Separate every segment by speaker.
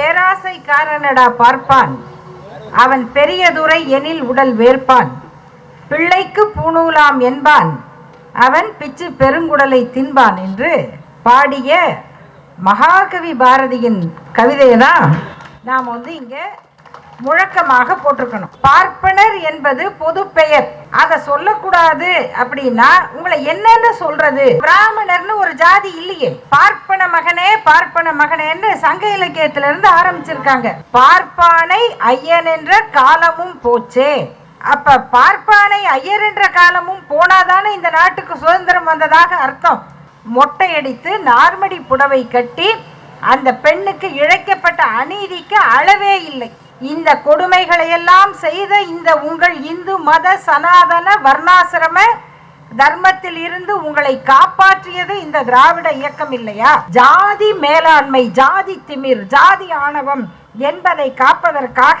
Speaker 1: பேராசைக்காரனடா பார்ப்பான். அவன் பெரியதுரை எனில் உடல் வேர்ப்பான். பிள்ளைக்கு பூணூலாம் என்பான். அவன் பிச்சு பெருங்குடலை தின்பான் என்று பாடிய மகாகவி பாரதியின் கவிதையை தான் நாம் வந்து இங்கே முழக்கமாக போட்டிருக்கணும். பார்ப்பனர் என்பது பொது பெயர். அதை சொல்லக்கூடாது அப்படின்னா உங்களை என்னன்னு சொல்றது? பிராமணர்னு ஒரு ஜாதி இல்லையே. பார்ப்பன மகனே பார்ப்பன மகனேன்னு சங்க இலக்கியத்துல இருந்து ஆரம்பிச்சிருக்காங்க. பார்ப்பானை ஐயன் என்ற காலமும் போச்சே. அப்ப பார்ப்பானை ஐயர் என்ற காலமும் போனாதானே இந்த நாட்டுக்கு சுதந்திரம் வந்ததாக அர்த்தம்? மொட்டையடித்து நார்மடி புடவை கட்டி அந்த பெண்ணுக்கு இழைக்கப்பட்ட அநீதிக்கு அளவே இல்லை. இந்த கொடுமைகளை எல்லாம் செய்த இந்த உங்கள் இந்து மத சனாதன வர்ணாசிரம தர்மத்தில் இருந்து உங்களை காப்பாற்றியது இந்த திராவிட இயக்கம் இல்லையா? ஜாதி மேலாண்மை ஜாதி திமிர் ஜாதி ஆணவம் என்பதை காப்பதற்காக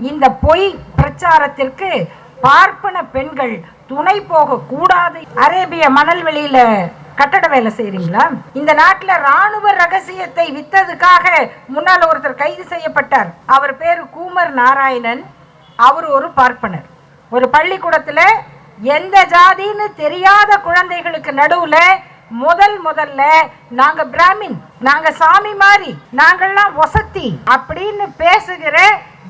Speaker 1: இந்த பொய் பிரச்சாரத்திற்கு பார்ப்பன பெண்கள் துணை போக கூடாது அரேபிய மணல்வெளியில கட்டட வேலை செய்றீங்களா? இந்த நாட்டுல ராணுவ ரகசியத்தை வித்ததுக்காக முன்னால் ஒருத்தர் கைது செய்யப்பட்டார். அவர் பேரு கூமர் நாராயணன். அவர் ஒரு பார்ப்பனர். ஒரு பள்ளிக்கூடத்துல எந்த ஜாதின்னு தெரியாத குழந்தைகளுக்கு நடுவுல முதல் முதல்ல நாங்க பிராமின் நாங்க சாமி மாதிரி நாங்கள்லாம் வசத்தி அப்படின்னு பேசுகிற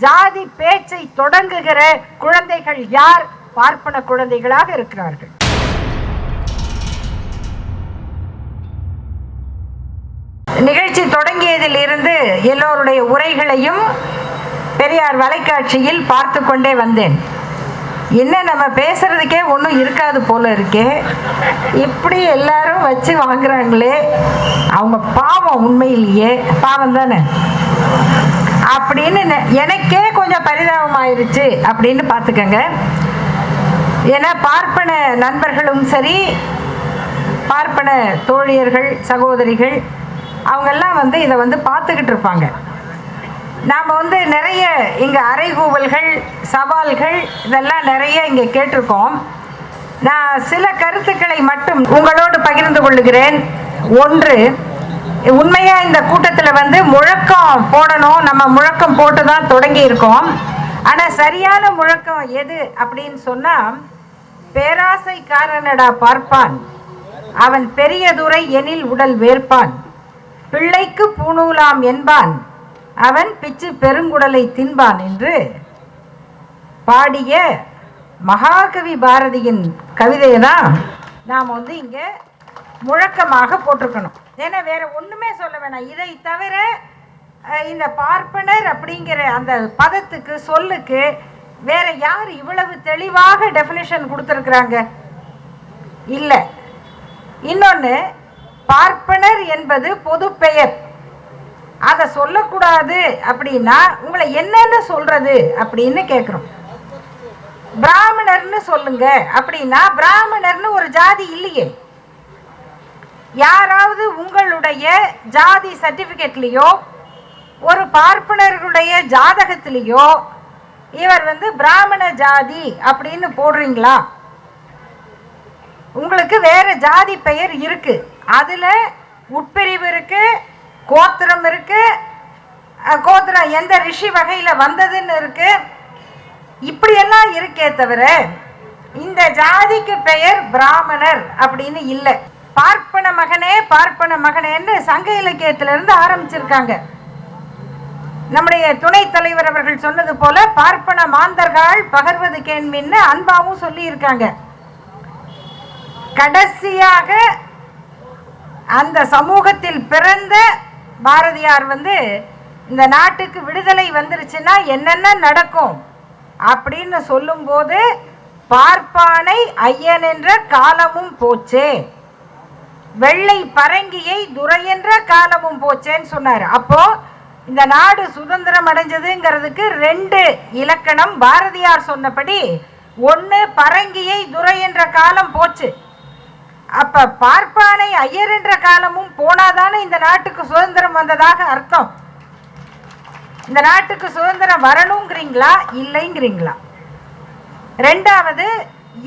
Speaker 1: ஜாதி பேச்சை தொடங்குகிற குழந்தைகள் யார்? பார்ப்பன குழந்தைகளாக இருக்கிறார்கள். நிகழ்ச்சி தொடங்கியதில் இருந்து எல்லோருடைய உரைகளையும் பெரியார் வலைக்காட்சியில் பார்த்து கொண்டே வந்தேன். என்ன நம்ம பேசுறதுக்கே ஒன்றும் இருக்காது போல இருக்கே. இப்படி எல்லாரும் வச்சு வாங்குறாங்களே. அவங்க பாவம் உண்மையிலேயே. பாவம் தானே? அப்படின்னு எனக்கே கொஞ்சம் பரிதாபம் ஆயிடுச்சு அப்படின்னு பார்த்துக்கங்க. ஏன்னா பார்ப்பன நண்பர்களும் சரி பார்ப்பன தோழியர்கள் சகோதரிகள் அவங்கெல்லாம் வந்து இதை வந்து பார்த்துக்கிட்டு இருப்பாங்க. நாம் வந்து நிறைய இங்கே அறைகூவல்கள் சவால்கள் இதெல்லாம் நிறைய இங்கே கேட்டிருக்கோம். நான் சில கருத்துக்களை மட்டும் உங்களோடு பகிர்ந்து கொள்ளுகிறேன். ஒன்று உண்மையாக இந்த கூட்டத்தில் வந்து முழக்கம் போடணும். நம்ம முழக்கம் போட்டு தான் தொடங்கி இருக்கோம். ஆனால் சரியான முழக்கம் எது அப்படின்னு சொன்னால் பேராசைக்காரனடா பார்ப்பான். அவன் பெரியதுரை எனில் உடல் வேர்ப்பான். பிள்ளைக்கு பூணூலாம் என்பான். அவன் பிச்சு பெருங்குடலை தின்பான் என்று பாடிய மகாகவி பாரதியின் கவிதையை தான் நாம் வந்து இங்கே முழக்கமாக போட்டிருக்கணும். ஏன்னா வேற ஒன்றுமே சொல்ல வேணாம். இதை தவிர இந்த பார்ப்பனர் அப்படிங்கிற அந்த பதத்துக்கு சொல்லுக்கு வேற யார் இவ்வளவு தெளிவாக டெஃபினேஷன் கொடுத்துருக்குறாங்க? இல்லை. இன்னொன்று பார்ப்பனர் என்பது பொது பெயர் அதை சொல்லக்கூடாது அப்படின்னா உங்களை என்னன்னு சொல்றது அப்படின்னு கேட்குறோம் பிராமணர்னு சொல்லுங்க அப்படின்னா பிராமணர்னு ஒரு ஜாதி இல்லையே. யாராவது உங்களுடைய ஜாதி சர்டிஃபிகேட்லேயோ ஒரு பார்ப்பனர்களுடைய ஜாதகத்திலேயோ இவர் வந்து பிராமண ஜாதி அப்படின்னு போடுறீங்களா? உங்களுக்கு வேற ஜாதி பெயர் இருக்குது அதில் உட்பிரிவு இருக்குது கோத்திரம் இருக்குது கோத்திரம் எந்த ரிஷி வகையில் வந்ததுன்னு இருக்குது இப்படியெல்லாம் இருக்கே தவிர இந்த ஜாதிக்கு பெயர் பிராமணர் அப்படின்னு இல்லை. பார்ப்பன மகனே பார்ப்பன மகனேன்னு சங்க இலக்கியத்திலிருந்து ஆரம்பிச்சிருக்காங்க. நம்முடைய துணை தலைவர் அவர்கள் சொன்னது போல பார்ப்பன மாந்தர்கள் பகர்வது கேண்மின்னு அன்பாவும் சொல்லி இருக்காங்க கடைசியாக அந்த சமூகத்தில் பிறந்த பாரதியார் வந்து இந்த நாட்டுக்கு விடுதலை வந்துருச்சுன்னா என்னென்ன நடக்கும் அப்படின்னு சொல்லும்போது பார்ப்பானை ஐயன் என்ற காலமும் போச்சே. வெள்ளை பரங்கியை துரையென்ற காலமும் போச்சேன்னு சொன்னார். அப்போ இந்த நாடு சுதந்திரம் அடைஞ்சதுங்கிறதுக்கு ரெண்டு இலக்கணம் பாரதியார் சொன்னபடி ஒன்று பரங்கியை துரை என்ற காலம் போச்சு. அப்ப பார்ப்பானை ஐயர் என்ற காலமும் போனாதானே இந்த நாட்டுக்கு சுதந்திரம் வந்ததாக அர்த்தம்? இந்த நாட்டுக்கு சுதந்திரம் வரணுங்கிறீங்களா? இல்லைங்கிறீங்களா? ரெண்டாவது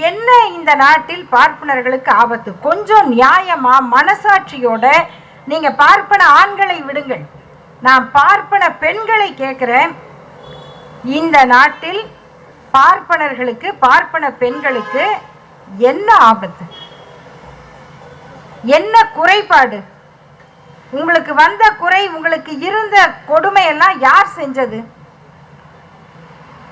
Speaker 1: என்ன இந்த நாட்டில் பார்ப்பனர்களுக்கு ஆபத்து? கொஞ்சம் நியாயமா மனசாட்சியோட நீங்க பார்ப்பன ஆண்களை விடுங்கள். நான் பார்ப்பன பெண்களை கேட்கிறேன். இந்த நாட்டில் பார்ப்பனர்களுக்கு பார்ப்பன பெண்களுக்கு என்ன ஆபத்து? என்ன குறைபாடு? உங்களுக்கு வந்த குறை உங்களுக்கு இருந்த கொடுமையெல்லாம் யார் செஞ்சது?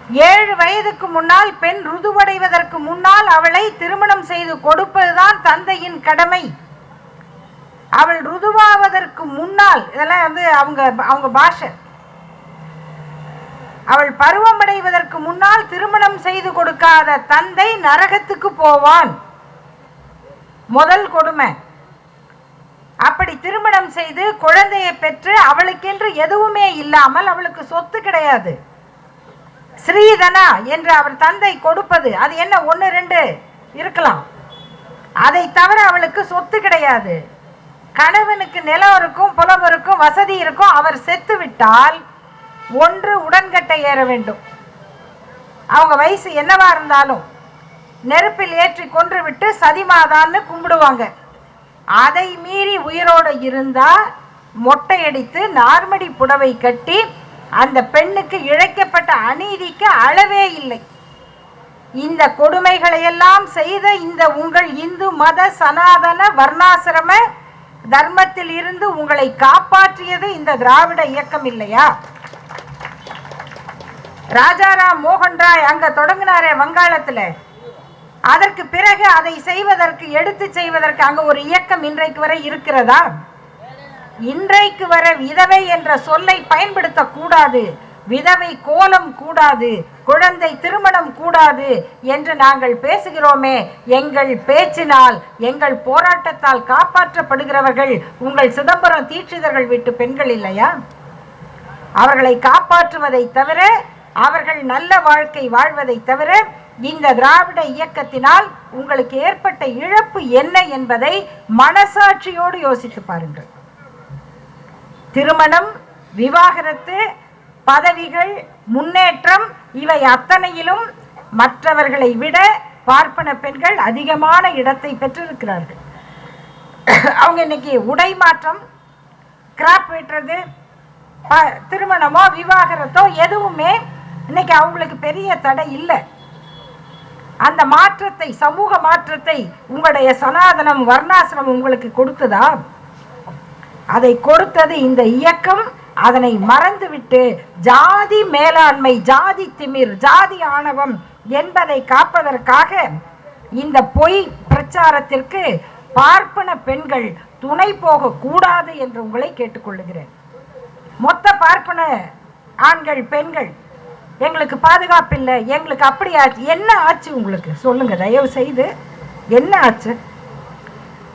Speaker 1: ஏழு வயதுக்கு முன்னால் பெண் ருதுவடைவதற்கு முன்னால் அவளை திருமணம் செய்து கொடுப்பதுதான் தந்தையின் கடமை. அவள் ருதுவாவதற்கு முன்னால் இதெல்லாம் வந்து அவங்க அவங்க பாஷை. அவள் பருவமடைவதற்கு முன்னால் திருமணம் செய்து கொடுக்காத தந்தை நரகத்துக்கு போவான். முதல் கொடுமை. அப்படி திருமணம் செய்து குழந்தையை பெற்று அவளுக்கென்று எதுவுமே இல்லாமல் அவளுக்கு சொத்து கிடையாது. ஸ்ரீதனா என்று அவர் தந்தை கொடுப்பது அது என்ன ஒன்று ரெண்டு? இருக்கலாம். அதை தவிர அவளுக்கு சொத்து கிடையாது. கணவனுக்கு நிலம் இருக்கும் புலம் இருக்கும் வசதி இருக்கும் அவர் செத்து விட்டால் ஒன்று உடன்கட்டை ஏற வேண்டும். அவங்க வயசு என்னவா இருந்தாலும் நெருப்பில் ஏற்றி கொன்று விட்டு சதிமாதான்னு கும்பிடுவாங்க. அதை மீறி உயிரோடு இருந்தா மொட்டையடித்து நார்மடி புடவை கட்டி அந்த பெண்ணுக்கு இழைக்கப்பட்ட அநீதிக்கு அளவே இல்லை. இந்த கொடுமைகளை எல்லாம் செய்த இந்த உங்கள் இந்து மத சனாதன வர்ணாசிரம தர்மத்தில் இருந்து உங்களை காப்பாற்றியது இந்த திராவிட இயக்கம் இல்லையா? ராஜாராம் மோகன் ராய் அங்க தொடங்கினாரே வங்காளத்துல. அதற்கு பிறகு அதை செய்வதற்கு எடுத்து செய்வதற்கு அங்க ஒரு இயக்கம் இன்றைக்கு வரை இருக்கிறதா? இன்றைக்கு வர விதவை என்ற சொல்லை பயன்படுத்த கூடாது. விதவை கோலம் கூடாது. குழந்தை திருமணம் கூடாது என்று நாங்கள் பேசுகிறோமே. எங்கள் பேச்சினால் எங்கள் போராட்டத்தால் காப்பாற்றப்படுகிறவர்கள் உங்கள் சிதம்பரம் தீட்சிதர்கள் வீட்டு பெண்கள் இல்லையா? அவர்களை காப்பாற்றுவதை தவிர அவர்கள் நல்ல வாழ்க்கை வாழ்வதை தவிர இந்த திராவிட இயக்கத்தினால் உங்களுக்கு ஏற்பட்ட இழப்பு என்ன என்பதை மனசாட்சியோடு யோசித்து பாருங்கள். திருமணம் விவாகரத்து பதவிகள் முன்னேற்றம் இவை அத்தனையிலும் மற்றவர்களை விட பார்ப்பன பெண்கள் அதிகமான இடத்தை பெற்றிருக்கிறார்கள். அவங்க இன்னைக்கு உடை மாற்றம் கிராப் வெட்டுறது திருமணமோ விவாகரத்தோ எதுவுமே இன்னைக்கு அவங்களுக்கு பெரிய தடை இல்லை. அந்த மாற்றத்தை சமூக மாற்றத்தை உங்களுடைய சனாதனம் வர்ணாசிரமம் உங்களுக்கு கொடுத்ததா? அதை கொடுத்தது இந்த இயக்கம். அதனை மறந்துவிட்டு ஜாதி மேலாண்மை ஜாதி திமிர் ஜாதி ஆணவம் என்பதை காப்பதற்காக இந்த பொய் பிரச்சாரத்திற்கு பார்ப்பன பெண்கள் துணை போக கூடாது என்று உங்களை கேட்டுக்கொள்ளுகிறேன். மொத்த பார்ப்பன ஆண்கள் பெண்கள் எங்களுக்கு பாதுகாப்பு இல்லை எங்களுக்கு அப்படி ஆச்சு. என்ன ஆச்சு உங்களுக்கு? சொல்லுங்க தயவு செய்து என்ன ஆச்சு?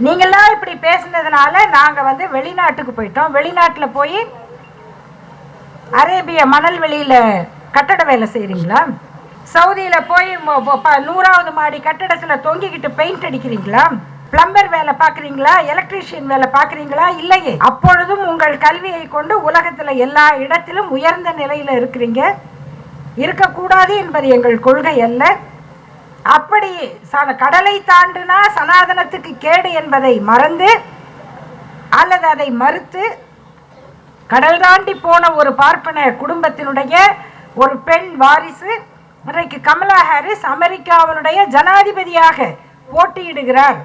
Speaker 1: நீங்களாம் இப்படி பேசுனதுனால நாங்கள் வந்து வெளிநாட்டுக்கு போயிட்டோம். வெளிநாட்டில் போய் அரேபிய மணல் வெளியில் கட்டட வேலை செய்கிறீங்களா சவுதியில் போய் ப- நூறாவது மாடி கட்டடத்தில் தொங்கிக்கிட்டு பெயிண்ட் அடிக்கிறீங்களா? பிளம்பர் வேலை பார்க்குறீங்களா எலக்ட்ரீஷியன் வேலை பார்க்குறீங்களா இல்லையே. அப்பொழுதும் உங்கள் கல்வியை கொண்டு உலகத்தில் எல்லா இடத்திலும் உயர்ந்த நிலையில் இருக்கிறீங்க. இருக்கக்கூடாது என்பது எங்கள் கொள்கை அல்ல. அப்படி ச- கடலை தாண்டுனா சனாதனத்துக்கு கேடு என்பதை மறந்து அல்லது அதை மறுத்து கடல் தாண்டி போன ஒரு பார்ப்பன குடும்பத்தினுடைய ஒரு பெண் வாரிசு இன்றைக்கு கமலா ஹாரிஸ் அமெரிக்காவினுடைய ஜனாதிபதியாக போட்டியிடுகிறார்.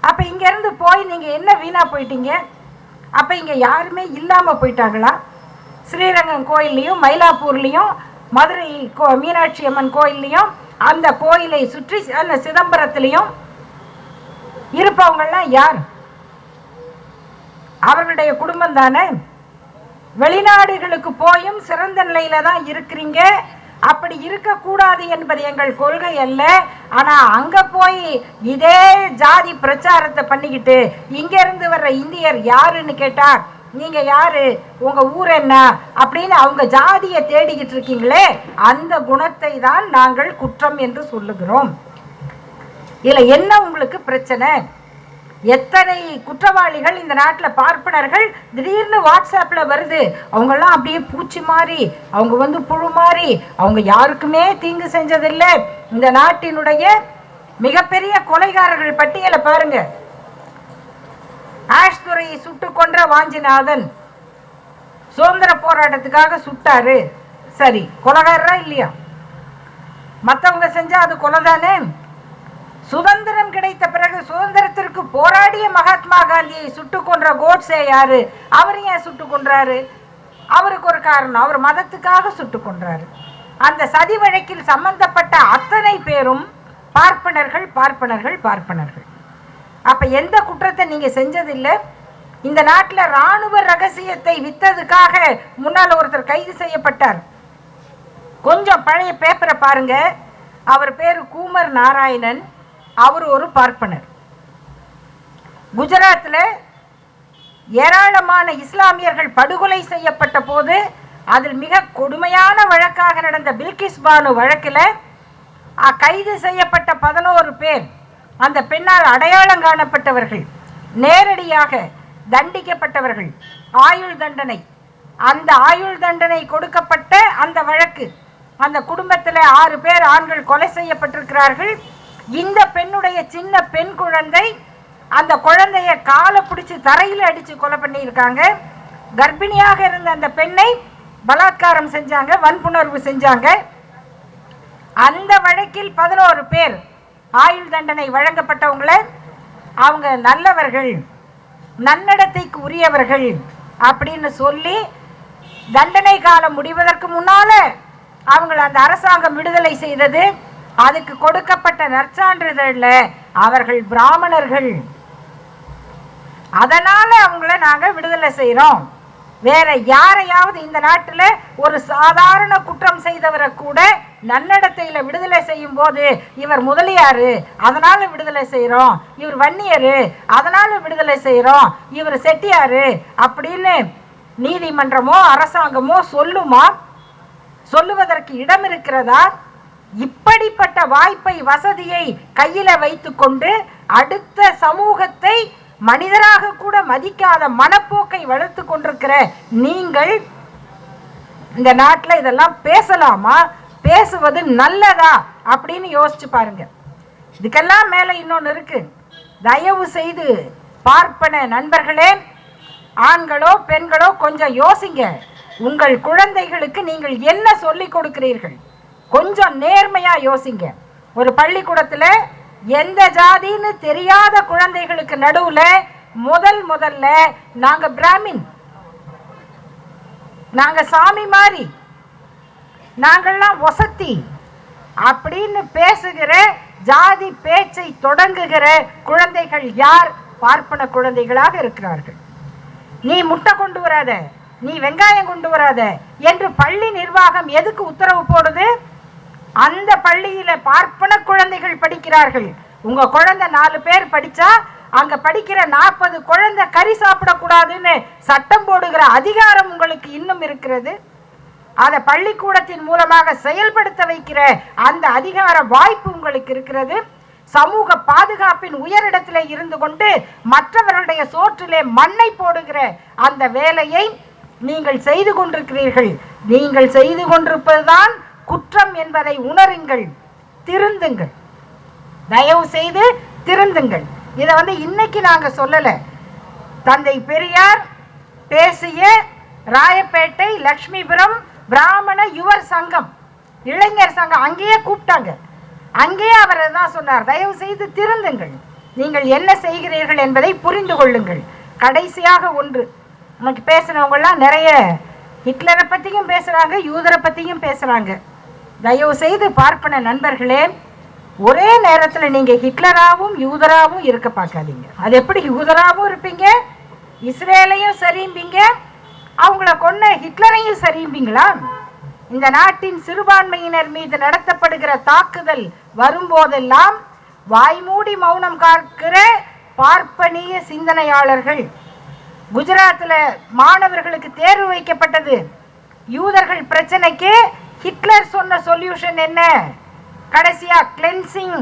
Speaker 1: அப்ப இங்க இருந்து போய் நீங்க என்ன வீணா போயிட்டீங்க? அப்ப இங்க யாருமே இல்லாம போயிட்டாங்களா? ஸ்ரீரங்கம் கோயில்லையும் மயிலாப்பூர்லேயும் மதுரை கோ மீனாட்சி அம்மன் கோயில்லையும் அந்த கோயிலை சுற்றி அந்த சிதம்பரத்திலையும் இருப்பவங்கள்லாம் யார்? அவர்களுடைய குடும்பம் தானே? வெளிநாடுகளுக்கு போயும் சிறந்த நிலையில தான் இருக்கிறீங்க. அப்படி இருக்கக்கூடாது என்பது எங்கள் கொள்கை அல்ல. ஆனால் அங்கே போய் இதே ஜாதி பிரச்சாரத்தை பண்ணிக்கிட்டு இங்கேருந்து வர்ற இந்தியர் யாருன்னு கேட்டால் நீங்க யாரு? உங்க ஊர் என்ன? அப்படின்னு அவங்க ஜாதியை தேடிக்கிட்டு இருக்கீங்களே அந்த குணத்தை தான் நாங்கள் குற்றம் என்று சொல்லுகிறோம். இதுல என்ன உங்களுக்கு பிரச்சனை? எத்தனை குற்றவாளிகள் இந்த நாட்டில் பார்ப்பனர்கள் திடீர்னு வாட்ஸ்அப்பில் வருது. அவங்கெல்லாம் அப்படியே பூச்சி மாதிரி அவங்க வந்து புழு மாறி அவங்க யாருக்குமே தீங்கு செஞ்சதில்லை. இந்த நாட்டினுடைய மிகப்பெரிய கொலைகாரர்கள் பட்டியலை பாருங்க. ஆஷ்துரையை சுட்டு கொன்ற வாஞ்சிநாதன். சுதந்திர போராட்டத்துக்காக சுட்டாரு. சரி கொலகாரரா இல்லையா? மற்றவங்க செஞ்சா அது கொலை தானே சுதந்திரம் கிடைத்த பிறகு சுதந்திரத்திற்கு போராடிய மகாத்மா காந்தியை சுட்டு கொன்ற கோட்ஸே யாரு? அவர் ஏன் சுட்டு கொன்றாரு? அவருக்கு ஒரு காரணம். அவர் மதத்துக்காக சுட்டு கொன்றாரு. அந்த சதி வழக்கில் சம்பந்தப்பட்ட அத்தனை பேரும் பார்ப்பனர்கள் பார்ப்பனர்கள் பார்ப்பனர்கள். அப்போ எந்த குற்றத்தை நீங்கள் செஞ்சதில்லை? இந்த நாட்டில் ராணுவ ரகசியத்தை வித்ததுக்காக முன்னால் ஒருத்தர் கைது செய்யப்பட்டார். கொஞ்சம் பழைய பேப்பரை பாருங்க. அவர் பேர் கூமர் நாராயணன். அவர் ஒரு பார்ப்பனர். குஜராத்தில் ஏராளமான இஸ்லாமியர்கள் படுகொலை செய்யப்பட்ட போது அதில் மிக கொடுமையான வழக்காக நடந்த பில்கிஸ் பானு வழக்கில் அ- கைது செய்யப்பட்ட பதினோரு பேர். அந்த பெண்ணால் அடையாளம் காணப்பட்டவர்கள் நேரடியாக தண்டிக்கப்பட்டவர்கள். ஆயுள் தண்டனை. அந்த ஆயுள் தண்டனை கொடுக்கப்பட்ட அந்த வழக்கு அந்த குடும்பத்தில் ஆறு பேர் ஆண்கள் கொலை செய்யப்பட்டிருக்கிறார்கள். இந்த பெண்ணுடைய சின்ன பெண் குழந்தை அந்த குழந்தைய காலை பிடிச்சி தரையில் அடித்து கொலை பண்ணியிருக்காங்க. கர்ப்பிணியாக இருந்த அந்த பெண்ணை பலாத்காரம் செஞ்சாங்க வன்புணர்வு செஞ்சாங்க. அந்த வழக்கில் பதினோரு பேர் ஆயுள் தண்டனை வழங்கப்பட்டவங்கள அவங்க நல்லவர்கள் நன்னடத்தைக்கு உரியவர்கள் அப்படின்னு சொல்லி தண்டனை காலம் முடிவதற்கு முன்னால அவங்கள அந்த அரசாங்கம் விடுதலை செய்தது. அதுக்கு கொடுக்கப்பட்ட நற்சான்றிதழ்ல அவர்கள் பிராமணர்கள். அதனால அவங்கள நாங்க விடுதலை செய்யறோம் வேற யாரையாவது இந்த நாட்டில் ஒரு சாதாரண குற்றம் செய்தவரை கூட நன்னடத்தையில் விடுதலை செய்யும் போது இவர் முதலியார் அதனால விடுதலை செய்கிறோம் இவர் வன்னியரு அதனால விடுதலை செய்கிறோம் இவர் செட்டியாரு அப்படின்னு நீதிமன்றமோ அரசாங்கமோ சொல்லுமா? சொல்லுவதற்கு இடம் இருக்கிறதா? இப்படிப்பட்ட வாய்ப்பை வசதியை கையில வைத்துக்கொண்டு அடுத்த சமூகத்தை மனிதராக கூட மதிக்காத மனப்போக்கை வளர்த்து கொண்டிருக்கிற நீங்கள் இந்த நாட்டில் இதெல்லாம் பேசலாமா? பேசுவது நல்லதா? அப்படின்னு யோசிச்சு பாருங்க. இதுக்கெல்லாம் மேலே இன்னொன்று இருக்கு. தயவு செய்து பார்ப்பன நண்பர்களே ஆண்களோ பெண்களோ கொஞ்சம் யோசிங்க. உங்கள் குழந்தைகளுக்கு நீங்கள் என்ன சொல்லி கொடுக்கிறீர்கள்? கொஞ்சம் நேர்மையாக யோசிங்க. ஒரு பள்ளிக்கூடத்தில் எந்த ஜாதின்னு தெரியாத குழந்தைகளுக்கு நடுவுல முதல் முதல்ல நாங்க பிராமின். நாங்க சாமி மாதிரி நாங்கள்லாம் வசத்தி அப்படின்னு பேசுகிற ஜாதி பேச்சை தொடங்குகிற குழந்தைகள் யார்? பார்ப்பன குழந்தைகளாக இருக்கிறார்கள். நீ முட்டை கொண்டு வராத. நீ வெங்காயம் கொண்டு வராத. என்று பள்ளி நிர்வாகம் எதுக்கு உத்தரவு போடுது? அந்த பள்ளியில பார்ப்பன குழந்தைகள் படிக்கிறார்கள். உங்க குழந்தை நாலு பேர் படிச்சா அங்க படிக்கிற நாற்பது குழந்தை கறி சாப்பிடக்கூடாதுன்னு சட்டம் போடுகிற அதிகாரம் உங்களுக்கு இன்னும் இருக்கிறது? அதை பள்ளிக்கூடத்தின் மூலமாக செயல்படுத்த வைக்கிற அந்த அதிகார வாய்ப்பு உங்களுக்கு இருக்கிறது? சமூக பாதுகாப்பின் உயரிடத்திலே இருந்து கொண்டு மற்றவர்களுடைய சோற்றிலே மண்ணை போடுகிற அந்த வேலையை நீங்கள் செய்து கொண்டிருக்கிறீர்கள். நீங்கள் செய்து கொண்டிருப்பதுதான் குற்றம் என்பதை உணருங்கள். திருந்துங்கள். தயவு செய்து திருந்துங்கள். இதை வந்து இன்னைக்கு நாங்கள் சொல்லலை. தந்தை பெரியார் பேசிய ராயப்பேட்டை லக்ஷ்மிபுரம் பிராமண யுவர் சங்கம் இளைஞர் சங்கம் அங்கேயே கூப்பிட்டாங்க. அங்கேயே அவர் தான் சொன்னார். தயவு செய்து திருந்துங்கள். நீங்கள் என்ன செய்கிறீர்கள் என்பதை புரிந்து கொள்ளுங்கள். கடைசியாக ஒன்று. நமக்கு பேசினவங்கெல்லாம் நிறைய ஹிட்லரை பற்றியும் பேசுகிறாங்க யூதரை பற்றியும் பேசுகிறாங்க தயவு செய்து பார்ப்பன நண்பர்களே ஒரே நேரத்தில் நீங்கள் ஹிட்லராகவும் யூதராகவும் இருக்க பார்க்காதீங்க. அது எப்படி யூதராகவும் இருப்பீங்க? இஸ்ரேலையும் சரிம்பீங்க அவங்கள கொன்ன ஹிட்லரையும் சரிம்பீங்களா இந்த நாட்டின் சிறுபான்மையினர் மீது நடத்தப்படுகிற தாக்குதல் வரும்போதெல்லாம் வாய்மூடி மௌனம் காக்கிற பார்ப்பனிய சிந்தனையாளர்கள். குஜராத்தில் மாணவர்களுக்கு தேர்வு வைக்கப்பட்டது. யூதர்கள் பிரச்சனைக்கு ஹிட்லர் சொன்ன சொல்யூஷன் என்ன? கடைசியா கிளென்சிங்.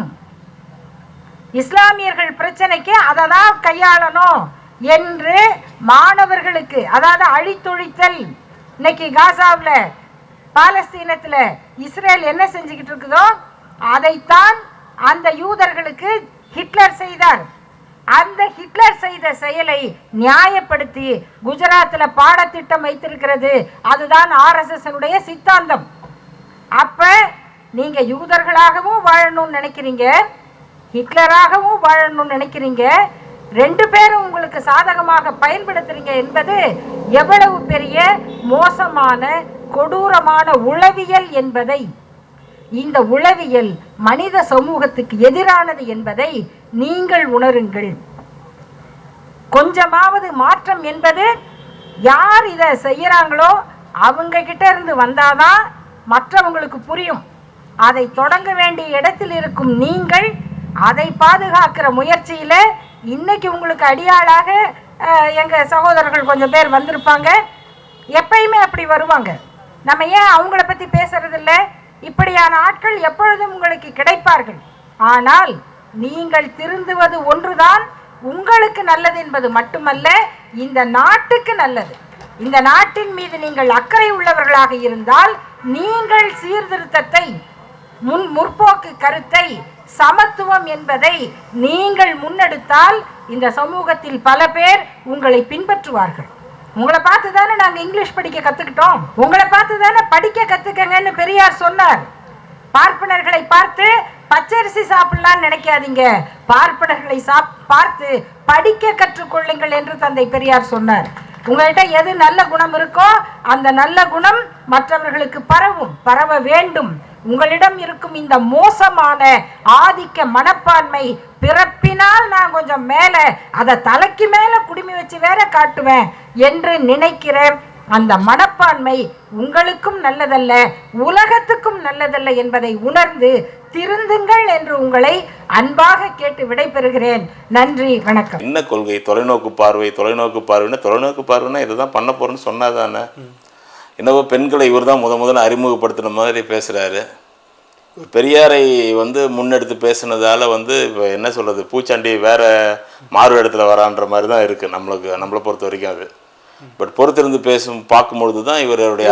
Speaker 1: இஸ்லாமியர்கள் பிரச்சனைக்கு அதை தான் கையாளணும் என்று மாணவர்களுக்கு அதாவது அழித்தொழித்தல். இன்னைக்கு காசாவில் பாலஸ்தீனத்தில் இஸ்ரேல் என்ன செஞ்சுக்கிட்டு இருக்குதோ அதைத்தான் அந்த யூதர்களுக்கு ஹிட்லர் செய்தார். அந்த ஹிட்லர் செய்த செயலை நியாயப்படுத்தி குஜராத்தில் பாடத்திட்டம் வைத்திருக்கிறது. அதுதான் ஆர்எஸ்எஸ் சித்தாந்தம். அப்ப நீங்க யூதர்களாகவும் வாழணும்னு நினைக்கிறீங்க ஹிட்லராகவும் வாழணும்னு நினைக்கிறீங்க ரெண்டு பேரும் உங்களுக்கு சாதகமாக பயன்படுத்துறீங்க என்பது எவ்வளவு பெரிய மோசமான கொடூரமான உளவியல் என்பதை இந்த உளவியல் மனித சமூகத்துக்கு எதிரானது என்பதை நீங்கள் உணருங்கள். கொஞ்சமாவது மாற்றம் என்பது யார் இதை செய்யறாங்களோ அவங்க கிட்ட இருந்து வந்தாதான் மற்றவங்களுக்கு புரியும். அதை தொடங்க வேண்டிய இடத்தில் இருக்கும் நீங்கள் அதை பாதுகாக்கிற முயற்சியில இன்னைக்கு உங்களுக்கு அடியாளாக அஹ், எங்க சகோதரர்கள் கொஞ்சம் பேர் வந்திருப்பாங்க. எப்பயுமே அப்படி வருவாங்க. நம்ம ஏன் அவங்கள பத்தி பேசுறது இல்ல இப்படியான ஆட்கள் எப்பொழுதும் உங்களுக்கு கிடைப்பார்கள். ஆனால் நீங்கள் திருந்துவது ஒன்றுதான் உங்களுக்கு நல்லது என்பது மட்டுமல்ல இந்த நாட்டுக்கு நல்லது. இந்த நாட்டின் மீது நீங்கள் அக்கறை உள்ளவர்களாக இருந்தால் நீங்கள் சீர்திருத்தத்தை முன் முற்போக்கு கருத்தை சமத்துவம் என்பதை நீங்கள் முன்னெடுத்தால் இந்த சமூகத்தில் பல பேர் உங்களை பின்பற்றுவார்கள். உங்களை பார்த்து தானே நாங்க இங்கிலீஷ் படிக்க கத்துக்கிட்டோம். உங்களை பார்த்து தானே படிக்க கத்துக்கங்கன்னு பெரியார் சொன்னார். பார்ப்பனர்களை பார்த்து பச்சரிசி சாப்பிடலாம்னு நினைக்காதீங்க. பார்ப்பனர்களை சாப் பார்த்து படிக்க கற்றுக்கொள்ளுங்கள் என்று தந்தை பெரியார் சொன்னார். உங்கள்கிட்ட எது நல்ல குணம் இருக்கோ அந்த நல்ல குணம் மற்றவர்களுக்கு பரவும் பரவ வேண்டும். உங்களிடம் இருக்கும் இந்த மோசமான ஆதிக்க மனப்பான்மை பிறப்பினால் நான் கொஞ்சம் மேல அதை தலைக்கு மேல குடுமி வச்சு வேற காட்டுவேன் என்று நினைக்கிற அந்த மனப்பான்மை உங்களுக்கும் நல்லதல்ல உலகத்துக்கும் நல்லதல்ல என்பதை உணர்ந்து திருந்துங்கள் என்று உங்களை அன்பாக கேட்டு விடைபெறுகிறேன். நன்றி வணக்கம்.
Speaker 2: என்ன கொள்கை? தொலைநோக்கு பார்வை தொலைநோக்கு பார்வைன்னா தொலைநோக்கு பார்வைன்னா இதை தான் பண்ண போறேன்னு சொன்னாதானே? என்னவோ பெண்களை இவர் தான் முத முதல்ல அறிமுகப்படுத்தின மாதிரி பேசுகிறாரு பெரியாரை வந்து முன்னெடுத்து பேசுனதால வந்து இப்போ என்ன சொல்கிறது பூச்சாண்டி வேற மாறு இடத்துல வரான்ற மாதிரி தான் இருக்குது நம்மளுக்கு நம்மளை பொறுத்த வரைக்கும் அது. பட் பொறுத்திருந்து பேசும் பார்க்கும்பொழுது தான் இவருடைய